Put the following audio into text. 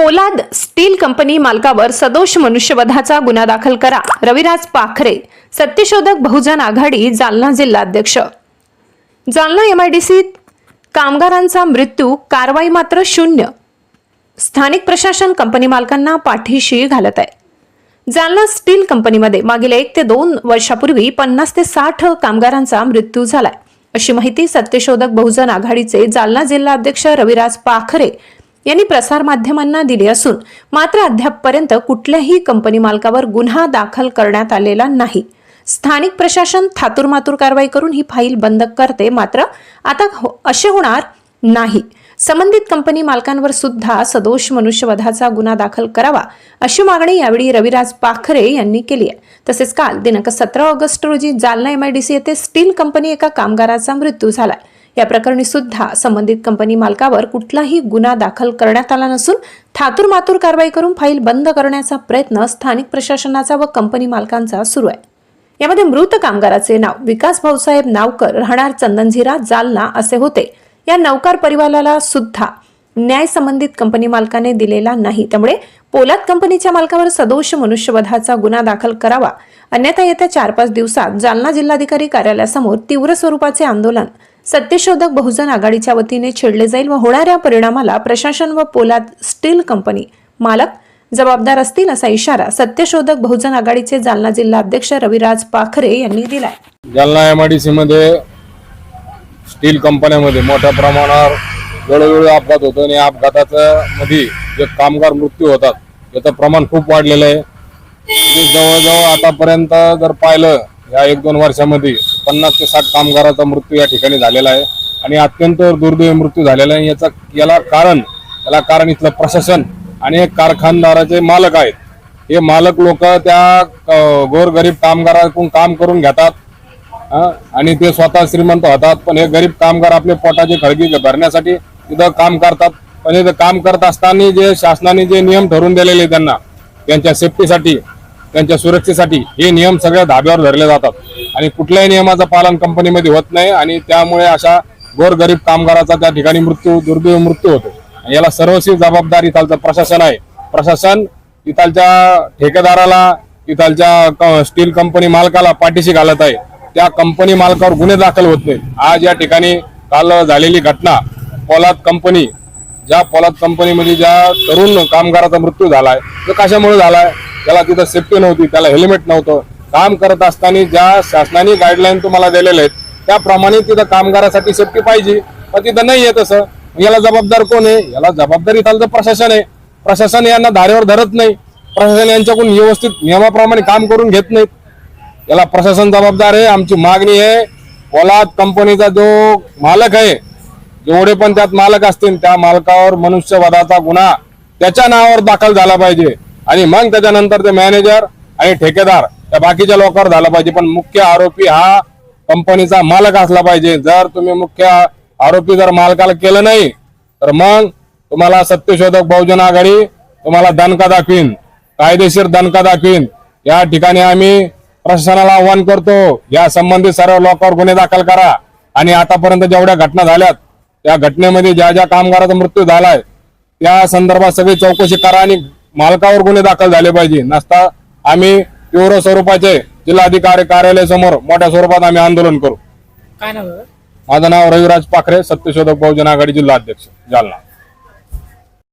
पोलाद steel company मालकावर सदोष मनुष्यवधाचा गुन्हा दाखल करा. रविराज पाखरे सत्यशोधक बहुजन आघाडी जालना जिल्हाध्यक्ष. जालना एमआयडीसीत कामगारांचा मृत्यू कारवाई मात्र शून्य. स्थानिक प्रशासन कंपनी मालकांना पाठीशी घालत आहे. जालना स्टील कंपनीमध्ये मागील एक ते दोन वर्षापूर्वी पन्नास ते साठ कामगारांचा मृत्यू झालाय. अशी माहिती सत्यशोधक बहुजन आघाडीचे जालना जिल्हा अध्यक्ष रविराज पाखरे यांनी प्रसारमाध्यमांना दिली असून मात्र अद्यापपर्यंत कुठल्याही कंपनी मालकावर गुन्हा दाखल करण्यात आलेला नाही. स्थानिक प्रशासन थातुरमातुर कारवाई करून ही फाईल बंद करते मात्र आता हो- असे होणार नाही. संबंधित कंपनी मालकांवर सुद्धा सदोष मनुष्यवधाचा गुन्हा दाखल करावा अशी मागणी यावेळी रविराज पाखरे यांनी केली आहे. तसेच काल दिनांक सतरा ऑगस्ट रोजी जालना एमआयडीसी येथे स्टील कंपनी एका कामगाराचा मृत्यू झाला या प्रकरणी सुद्धा संबंधित कंपनी मालकावर कुठलाही गुन्हा दाखल करण्यात आला नसून थातूर मातूर कारवाई करून फाईल बंद करण्याचा प्रयत्न स्थानिक प्रशासनाचा व कंपनी मालकांचा सुरू आहे. यामध्ये मृत कामगाराचे नाव विकास भाऊसाहेब नावकर राहणार चंदनझिरा जालना असे होते. या नौकार परिवाराला सुद्धा न्याय संबंधित कंपनी मालकाने दिलेला नाही. त्यामुळे पोलाद कंपनीच्या मालकावर सदोष मनुष्यवधाचा गुन्हा दाखल करावा. अन्यथा येत्या चार पाच दिवसात जालना जिल्हाधिकारी कार्यालयासमोर तीव्र स्वरूपाचे आंदोलन सत्यशोधक बहुजन आघाडीच्या वतीने छेडले जाईल व होणाऱ्या परिणामाला प्रशासन व पोलाद स्टील कंपनी मालक जबाबदार असतील असा इशारा सत्यशोधक बहुजन आघाडीचे जालना जिल्हा अध्यक्ष रविराज पाखरे यांनी दिलाय. जालना एममध्ये स्टील कंपन्यामध्ये मोठ्या प्रमाणावर वेळोवेळी अपघात होतो आणि या अपघाताच्या मध्ये जे कामगार मृत्यू होतात याचं प्रमाण खूप वाढलेलं आहे. जवळजवळ आतापर्यंत जर पाहिलं या एक दोन वर्षामध्ये पन्नास ते साठ कामगाराचा मृत्यू या ठिकाणी झालेला आहे. आणि अत्यंत दुर्दैवी मृत्यू झालेला आहे. याचा याला कारण याला कारण इथलं प्रशासन आणि कारखानदाराचे मालक आहेत. हे मालक लोक त्या गोरगरीब कामगाराकडून काम करून घेतात. आणि ते स्वतः श्रीमंत होतात. पण हे गरीब कामगार आपले पोटाचे खळगी भरण्यासाठी तिथं काम करतात. पण इथं काम करत असताना जे शासनाने जे नियम ठरवून दिलेले त्यांना त्यांच्या सेफ्टीसाठी त्यांच्या सुरक्षेसाठी हे नियम सगळ्या धाब्यावर धरले जातात. आणि कुठल्याही नियमाचं पालन कंपनीमध्ये होत नाही आणि त्यामुळे अशा गोरगरीब कामगाराचा त्या ठिकाणी मृत्यू दुर्दैव मृत्यू होतो. आणि याला सर्वस्वी जबाबदार इथालचं प्रशासन आहे. प्रशासन इथालच्या ठेकेदाराला इथालच्या क- स्टील कंपनी मालकाला पाठीशी घालत आहे. त्या कंपनी मालकावर गुन्हे दाखल होत नाही आज या ठिकाणी काल झालेली घटना पोलाद कंपनी ज्या पोलाद कंपनीमध्ये ज्या तरुण कामगाराचा मृत्यू झालाय तो कशामुळे झालाय? त्याला तिथं सेफ्टी नव्हती त्याला हेल्मेट नव्हतं. काम करत असताना ज्या शासनाने गाईडलाईन तुम्हाला दिलेल्या आहेत त्याप्रमाणे तिथं कामगारासाठी सेफ्टी पाहिजे. पण तिथं नाही आहे तसं. याला जबाबदार कोण आहे? याला जबाबदारी चालतं प्रशासन आहे. प्रशासन यांना धारेवर धरत नाही. प्रशासन यांच्याकडून व्यवस्थित नियमाप्रमाणे काम करून घेत नाहीत. याला प्रशासन जबाबदार आहे. आमची मागणी आहे पोलाद कंपनीचा जो मालक आहे जेवढे पण त्यात मालक असतील त्या मालकावर मनुष्यवधाचा गुन्हा त्याच्या नावावर दाखल झाला पाहिजे. आणि मग त्याच्यानंतर ते मॅनेजर आणि ठेकेदार त्या बाकीच्या लोकांवर झाला पाहिजे. पण मुख्य आरोपी हा कंपनीचा मालक असला पाहिजे. जर तुम्ही मुख्य आरोपी जर मालकाला केलं नाही तर मग तुम्हाला सत्यशोधक बहुजन आघाडी तुम्हाला दणका दाखवीन. कायदेशीर दणका दाखवीन. या ठिकाणी आम्ही प्रशासनाला आव्हान करतो या संबंधित सर्व लोकांवर गुन्हे दाखल करा. आणि आतापर्यंत जेवढ्या घटना झाल्यात त्या घटनेमध्ये ज्या ज्या कामगाराचा मृत्यू झालाय त्या संदर्भात सगळी चौकशी करा आणि मालकावर गुन्हे दाखल झाले पाहिजे. नसता आम्ही तीव्र स्वरूपाचे जिल्हाधिकारी कार्यालयासमोर मोठ्या स्वरूपात आम्ही आंदोलन करू. काय नाव? माझं नाव रविराज पाखरे सत्यशोधक बहुजन आघाडी जिल्हा अध्यक्ष जालना.